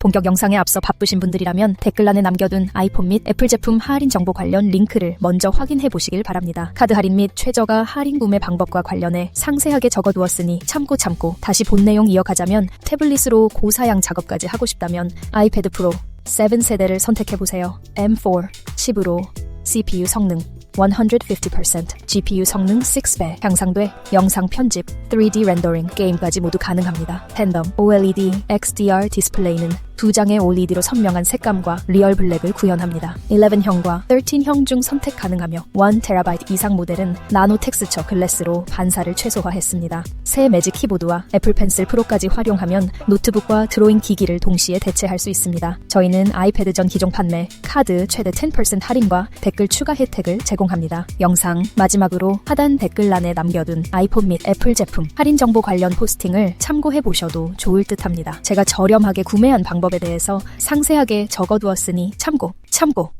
본격 영상에 앞서 바쁘신 분들이라면 댓글란에 남겨둔 아이폰 및 애플 제품 할인 정보 관련 링크를 먼저 확인해 보시길 바랍니다. 카드 할인 및 최저가 할인 구매 방법과 관련해 상세하게 적어두었으니 참고 참고 다시 본 내용 이어가자면 태블릿으로 고사양 작업까지 하고 싶다면 아이패드 프로 7세대를 선택해보세요. M4 칩으로 CPU 성능 150%, GPU 성능 6배 향상돼 영상 편집, 3D 렌더링, 게임까지 모두 가능합니다. 팬덤, OLED, XDR 디스플레이는 두 장의 OLED로 선명한 색감과 리얼 블랙을 구현합니다. 11형과 13형 중 선택 가능하며 1TB 이상 모델은 나노 텍스처 글래스로 반사를 최소화했습니다. 새 매직 키보드와 애플 펜슬 프로까지 활용하면 노트북과 드로잉 기기를 동시에 대체할 수 있습니다. 저희는 아이패드 전 기종 판매, 카드 최대 10% 할인과 댓글 추가 혜택을 제공합니다. 영상 마지막으로 하단 댓글란에 남겨둔 아이폰 및 애플 제품 할인 정보 관련 포스팅을 참고해 보셔도 좋을 듯합니다. 제가 저렴하게 구매한 방법에 대해서 상세하게 적어두었으니 참고, 참고.